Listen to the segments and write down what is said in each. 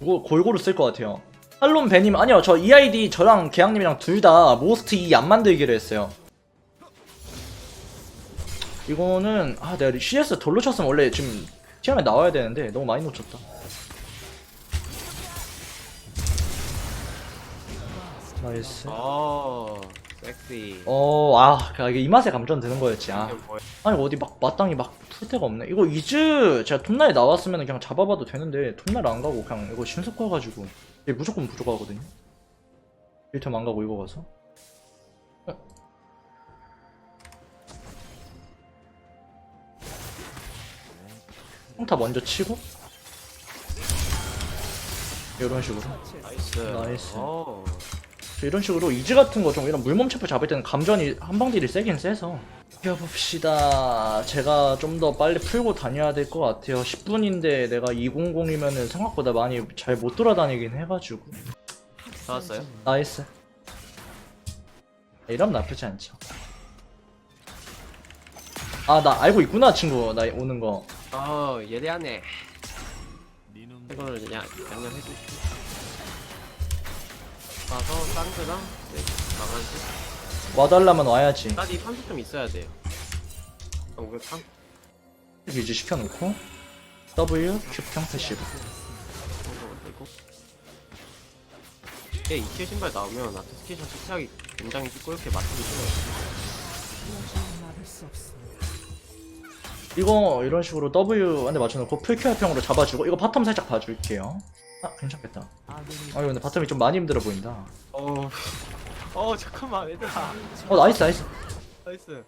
이거 골고루 쓸 것 같아요. 탈론 베님 아니요 저 EID 저랑 계양님이랑 둘 다 모스트 2안 만들기로 했어요. 이거는 아 내가 CS 돌로 쳤으면 원래 지금 티어에 나와야 되는데 너무 많이 놓쳤다. 나이스. 어 어, 아, 그 이게 이 맛에 감전 드는 거였지. 아. 이게 뭐야? 아니 어디 막 마땅히 막 풀 데가 없네. 이거 이즈 제가 톱날에 나왔으면 그냥 잡아봐도 되는데 톱날 안 가고 그냥 이거 신속 가가지고 이게 무조건 부족하거든요. 일템 안 가고 이거 가서. 어. 평타 먼저 치고 이런 식으로 나이스 나이스. 어. 이런 식으로 이즈 같은 거 좀 이런 물몸 체포 잡을 때는 감전이 한방딜이 세긴 세서. 이겨봅시다. 제가 좀 더 빨리 풀고 다녀야 될 것 같아요. 10분인데 내가 200이면은 생각보다 많이 잘 못 돌아다니긴 해가지고. 잡았어요? 나이스. 이러면 나쁘지 않죠. 아 나 알고 있구나 친구. 나 오는 거. 어 예대하네. 이거를 그냥 양념 해줄게 가서 쌍드랑? 네, 나가지 와달라면 와야지. 까지 30점 있어야 돼요. 어, 503? 유지 시켜놓고 W 큐 평 패시브 그리고 얘 2킬 신발 나오면 아트 스키샷 시작이 굉장히 찌끄럽게 맞추기 싫어요. 이거 이런 식으로 W 한대 맞춰놓고 풀케어평으로 잡아주고 이거 바텀 살짝 봐줄게요 아 괜찮겠다. 아 이거 근데 바텀이 좀 많이 힘들어 보인다. 어... 어 잠깐만 얘들아. 어 나이스 나이스. 나이스.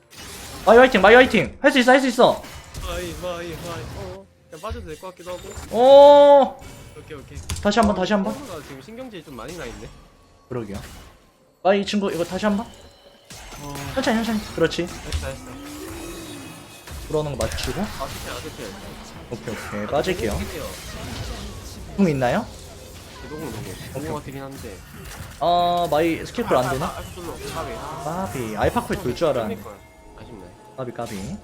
마이 화이팅 마이 화이팅. 할 수 있어 할 수 있어. 마이 마이 마이. 어 그냥 빠져도 될 것 같기도 하고. 오 오케이 오케이. 다시 한번 다시 한번. 나 지금 신경질이 좀 많이 나 있네. 그러게요. 마이 친구 이거 다시 한번? 어... 천천히 천천히. 그렇지. 됐다 됐다 들어오는 거 맞추고. 아스트 오케이 오케이. 빠질게요. 할게요 궁 있나요? 기동으로 보고 본것 같긴 한데. 어 마이 스킬풀 안 되나? 아스트로 까비 까비. 알파쿨 돌 줄 알았는데 아쉽네. 까비 까비.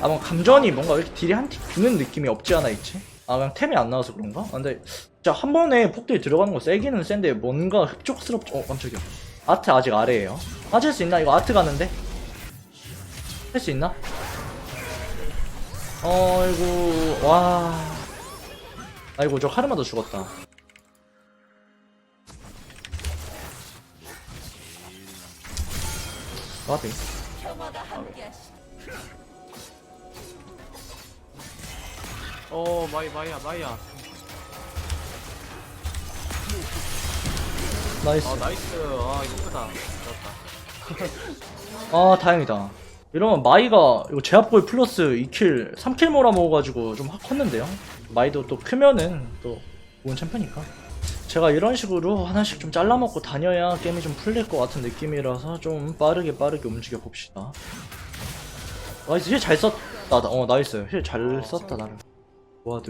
아 뭔가 감전이 뭔가 왜 이렇게 딜이 한틱 주는 느낌이 없지 않아 있지? 아 그냥 템이 안 나와서 그런가? 아, 근데 진짜 한 번에 폭딜 들어가는 거 세기는 센데 뭔가 흡족스럽죠 어 깜짝이야. 아트 아직 아래에요 빠질 수 있나? 이거 아트 가는데? 할 수 있나? 어이구 와. 아이고 저 카르마도 죽었다. 까비. 어 마이 마이야 마이야. 나이스. 아 나이스. 아 이쁘다 아 다행이다. 이러면 마이가 이거 제압골 플러스 2킬 3킬 몰아먹어가지고 좀 확 컸는데요? 마이도 또 크면은 또 좋은 챔프니까. 제가 이런 식으로 하나씩 좀 잘라먹고 다녀야 게임이 좀 풀릴 것 같은 느낌이라서 좀 빠르게 빠르게 움직여 봅시다. 나이스 힐잘 썼다 어 나이스. 힐 잘 썼다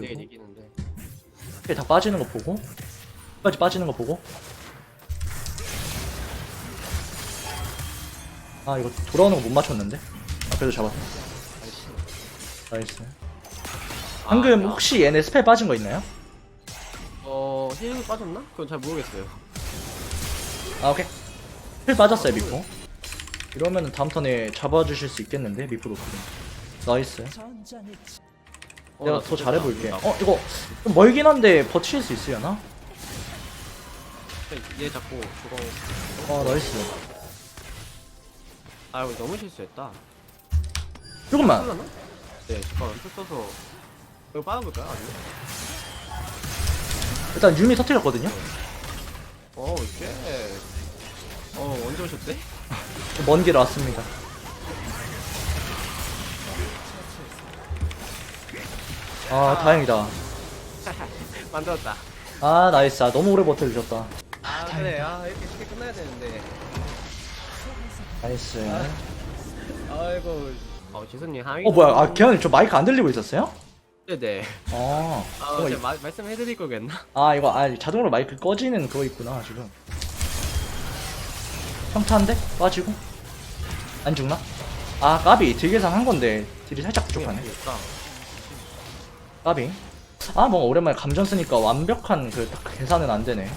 내일 이기는데. 힐다 빠지는 거 보고? 까지 빠지는 거 보고 아 이거 돌아오는 거 못 맞췄는데? 아 그래도 잡았다. 나이스. 나이스. 방금 아, 혹시 얘네 스펠 빠진 거 있나요? 어 힐 빠졌나? 그건 잘 모르겠어요. 아 오케이. 힐 빠졌어요 미포. 이러면은 다음 턴에 잡아주실 수 있겠는데 미포 높거든 나이스. 어, 내가 나 더 진짜 잘해볼게. 나- 어 이거 좀 멀긴 한데 버틸 수 있으려나? 얘 자꾸 저거. 아 나이스 아 이거 너무 실수했다. 조금만? 네 잠깐만. 풀 써서 이거 빠져볼까요? 아니면? 일단 유미 터뜨렸거든요? 어 이렇게 어 언제 오셨대? 먼 길 왔습니다. 아. 다행이다. 만들었다. 아 나이스. 아 너무 오래 버텨주셨다. 아 그래. 아 이렇게 쉽게 끝나야 되는데 나이스 아이고. 어 지수님 하위 어 뭐야? 아 개현님 저 마이크 안 들리고 있었어요? 네네. 아, 아 이거 제가 마, 말씀해드릴 거겠나? 아 이거 아 자동으로 마이크 꺼지는 그거 있구나 지금. 평타인데? 빠지고? 안 죽나? 아 까비. 딜 계산한 건데. 딜이 살짝 부족하네. 보니까. 까비. 아 뭔가 오랜만에 감전 쓰니까 완벽한 그 딱 계산은 안 되네.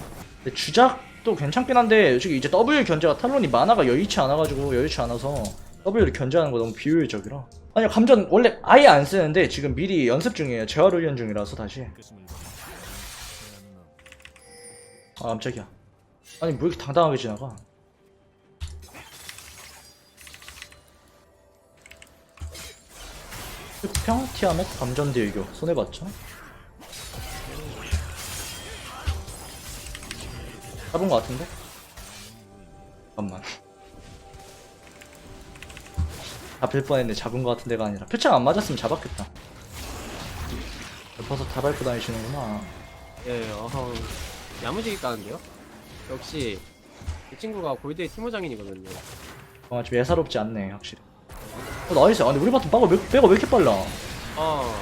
근데 주작 도 괜찮긴 한데 솔직히 이제 W 견제가 탈론이 만화가 여의치 않아가지고 여의치 않아서 W를 견제하는 거 너무 비효율적이라. 아니 감전 원래 아예 안 쓰는데 지금 미리 연습 중이에요. 재활 훈련 중이라서 다시. 아 깜짝이야. 아니 뭐 이렇게 당당하게 지나가? 평 티아멧 감전 딜교. 손해봤죠? 잡은 거 같은데? 잠깐만. 잡힐 뻔했네. 잡은 거 같은 데가 아니라. 표창 안 맞았으면 잡았겠다. 옆에서 다 밟고 다니시는구나. 예, 어허, 야무지게 까는데요? 역시 이 친구가 골드의 티모장인이거든요. 아, 좀 예사롭지 않네 확실히. 어 나이스. 아니 우리 바텀 빠가 왜, 왜 이렇게 빨라? 어,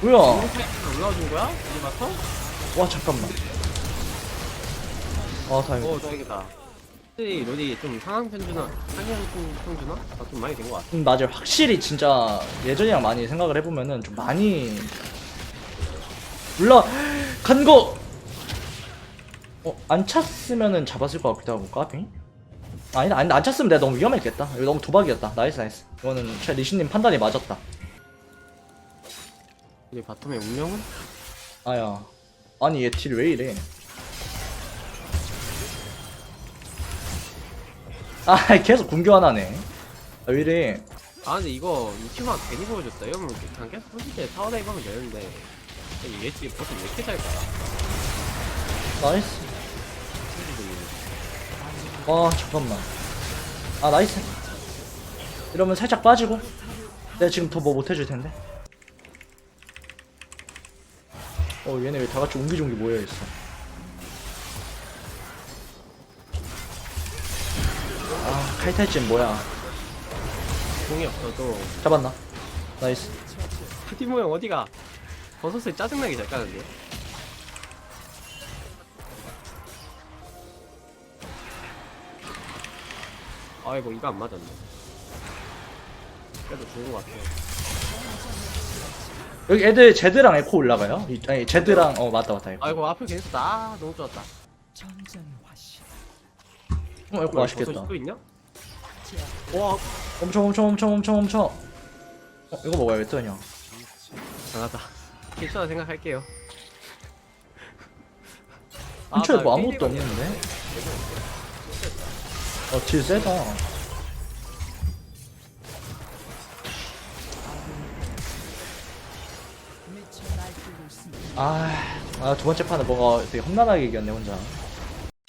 뭐야? 우리 타이밍 올라와준 거야? 우리 마터? 와 잠깐만 아 다행이다. 어, 다행이다. 확실히 롤이 좀 상향 편주나, 상향 편주나? 아, 좀 많이 된 것 같아. 음, 맞아요. 확실히 진짜 예전이랑 많이 생각을 해보면은 좀 많이 올라 간 거! 어, 안 찼으면은 잡았을 것 같기도 하고 까비 아니다 아니다 안 찼으면 내가 너무 위험했겠다. 이거 너무 도박이었다. 나이스 나이스. 이거는 제 리신님 판단이 맞았다. 우리 바텀의 운명은? 아야. 아니 얘 딜 왜 이래 아 계속 궁교 하나네. 아, 왜 이래? 아, 근데 이거 유튜브가 괜히 보여줬다. 이러면 그냥 계속 솔직히 타워다이 하면 되는데. 얘 지금 버튼 왜 이렇게 잘 깔아? 나이스. 아 잠깐만. 아 나이스. 이러면 살짝 빠지고. 내가 지금 더 뭐 못해줄 텐데. 어 얘네 왜 다 같이 옹기종기 모여있어 칼탈진 뭐야 공이 없어도 잡았나? 나이스 티모 형 어디가? 버섯을 짜증나게 잘 까는데요? 아이고 이거 안 맞았네 그래도 좋은 것 같아요 여기 애들 제드랑 에코 올라가요? 이- 아니 제드랑 어 맞다 맞다 에코 아이고 앞에 괜찮다 아 너무 좋았다 어 에코 맛있겠다 버섯이 또 있냐? 와 엄청 엄청 엄청 엄청 엄청 어 이거 먹어야겠다 그냥 잘하다 괜찮아 생각할게요 근처에 나뭐 아무것도 없는데? 어, 딜 세다. 아, 아, 두 번째 판은 뭐가 되게 험난하게 이겼네, 혼자.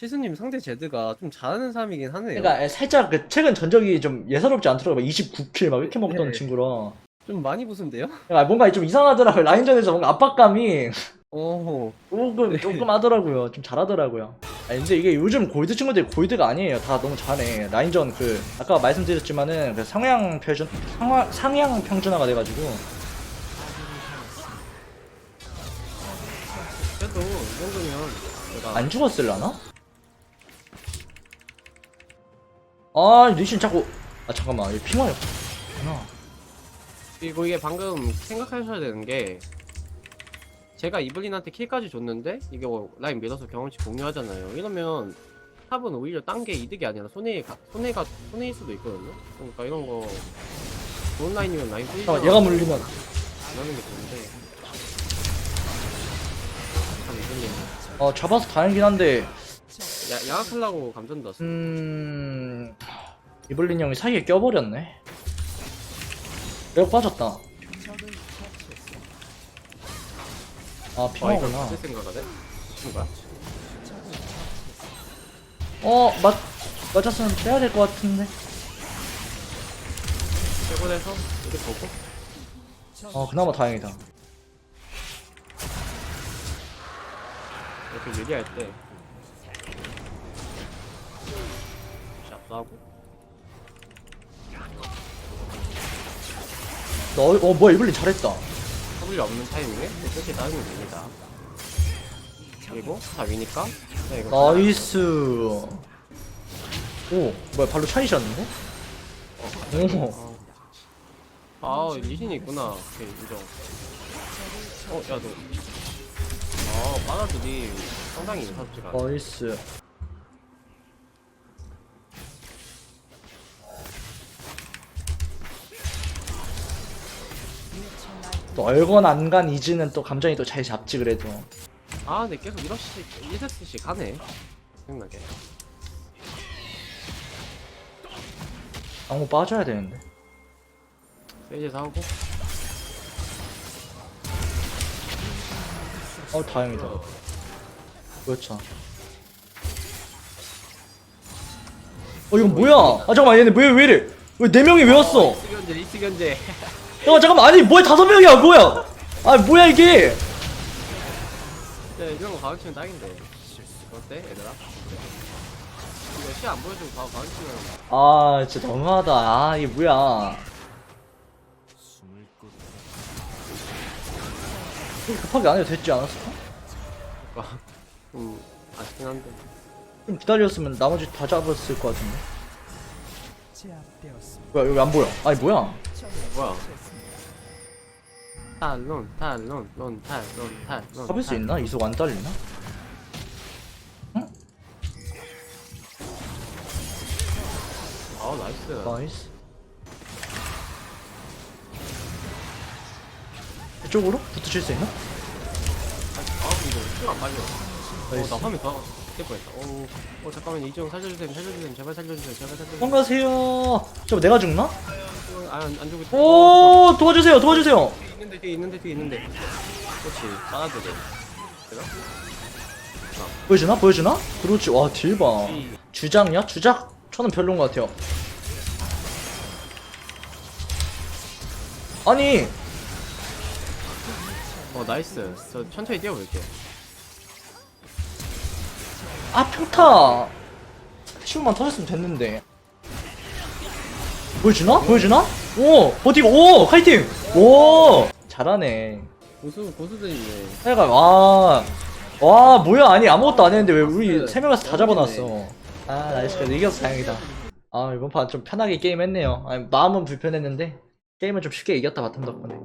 치수님 상대 제드가 좀 잘하는 사람이긴 하네요 그러니까 살짝 그 최근 전적이 좀 예사롭지 않더라고요. 29킬 막 이렇게 먹던 네. 친구라. 좀 많이 부순데요? 그러니까 뭔가 좀 이상하더라고요. 라인전에서 뭔가 압박감이 오 조금, 조금 하더라고요. 좀 잘하더라고요. 아 근데 이게 요즘 골드 친구들이 골드가 아니에요. 다 너무 잘해. 라인전 그, 아까 말씀드렸지만은 그 상향 평준, 상하, 상향 평준화가 돼가지고. 그래도 이 정도면 안 죽었을라나? 아, 리신 자꾸. 아, 잠깐만. 얘 핑화였 구나. 그리고 이게 방금 생각하셔야 되는 게 제가 이블린한테 킬까지 줬는데 이게 뭐 라인 밀어서 경험치 공유하잖아요. 이러면 탑은 오히려 딴 게 이득이 아니라 손해 가, 손해가 손해일 수도 있거든요. 그러니까 이런 거 좋은 라인이면 라인 뿌리지 잠깐만, 얘가 물리면. 안 하는 게 좋은데 참 이블린 어, 잡아서 다행이긴 한데. 야, 양악하려고 감전 넣었어. 음. 이블린 형이 사이에 껴버렸네. 내가 빠졌다. 아, 아 이걸 핑화구나. 받을 생각하네? 거야? 어, 맞, 맞았으면 빼야 될 것 같은데. 최고에서 이렇게 보고 어, 그나마 다행이다. 이렇게 유리할 때 하고. 너, 어, 뭐야, 이블린 잘했다. W 없는 타이밍에 이렇게 따르면 됩니다. 그리고 다 위니까. 네, 이거 나이스. 오, 뭐야, 발로 차이셨는데? 오. 아 리신이 있구나. 오케이 인정. 어야너. 아 빠나들이 상당히 무섭지가 않아 나이스 또 얼건 안 간 이즈는 또 감정이 또 잘 잡지 그래도. 아 근데 계속 1세씩 1세씩 가네. 생각나게 방금 빠져야 되는데. 세이지 사오고. 어 다행이다. 그렇죠. 어 이건 뭐야? 아 잠깐만 얘네 왜, 왜 이래? 왜 네 명이 왜 왔어? 리스 견제 리스 견제 야 잠깐만 아니 뭐야 다섯 명이야 뭐야? 아 뭐야 이게? 야 이런 거 가격치면 딱인데. 어때 얘들아? 이거 시안 보여주고 바로 가격치면. 아 진짜 너무하다. 아 이게 뭐야? 이렇게 급하게 안 해도 됐지 않았어? 음 아쉽긴 한데. 좀 기다렸으면 나머지 다 잡았을 것 같은데. 제압되었습니다. 뭐야 여기 안 보여. 아니 뭐야? 뭐야 탈론 탈론 론 탈론 탈론 잡을 수 있나? 이속 안 딸리나? 아 나이스. 나이스. 이쪽으로? 붙으실 수 있나? 아 이거 술안 빨려 나이스. 어나 화면 더깰 뻔했다. 어, 어 잠깐만 이정 살려주세요. 살려주세요. 제발 살려주세요. 제발 살려주세요. 도망가세요. 저 내가 죽나? 아안 안 주고 오 도와주세요 도와주세요. 있는데 뒤에 있는데 뒤에 있는데. 그렇지 빨아들여 내가? 보여주나? 보여주나? 그렇지 와 딜봐 이- 주작이야? 주작? 저는 별로인 것 같아요. 아니! 어 나이스. 저 천천히 뛰어볼게. 아 평타! 10만 터졌으면 됐는데. 보여주나? 보여주나? 오 버티고 오 화이팅! 오 잘하네. 고수 고수들 있네. 하여간 와, 와 뭐야 아니 아무것도 안 했는데 왜 우리 세 명에서 다 잡아놨어. 아 나이스 이겨서 다행이다. 아 이번 판 좀 편하게 게임했네요. 아니, 마음은 불편했는데 게임은 좀 쉽게 이겼다 바텀 덕분에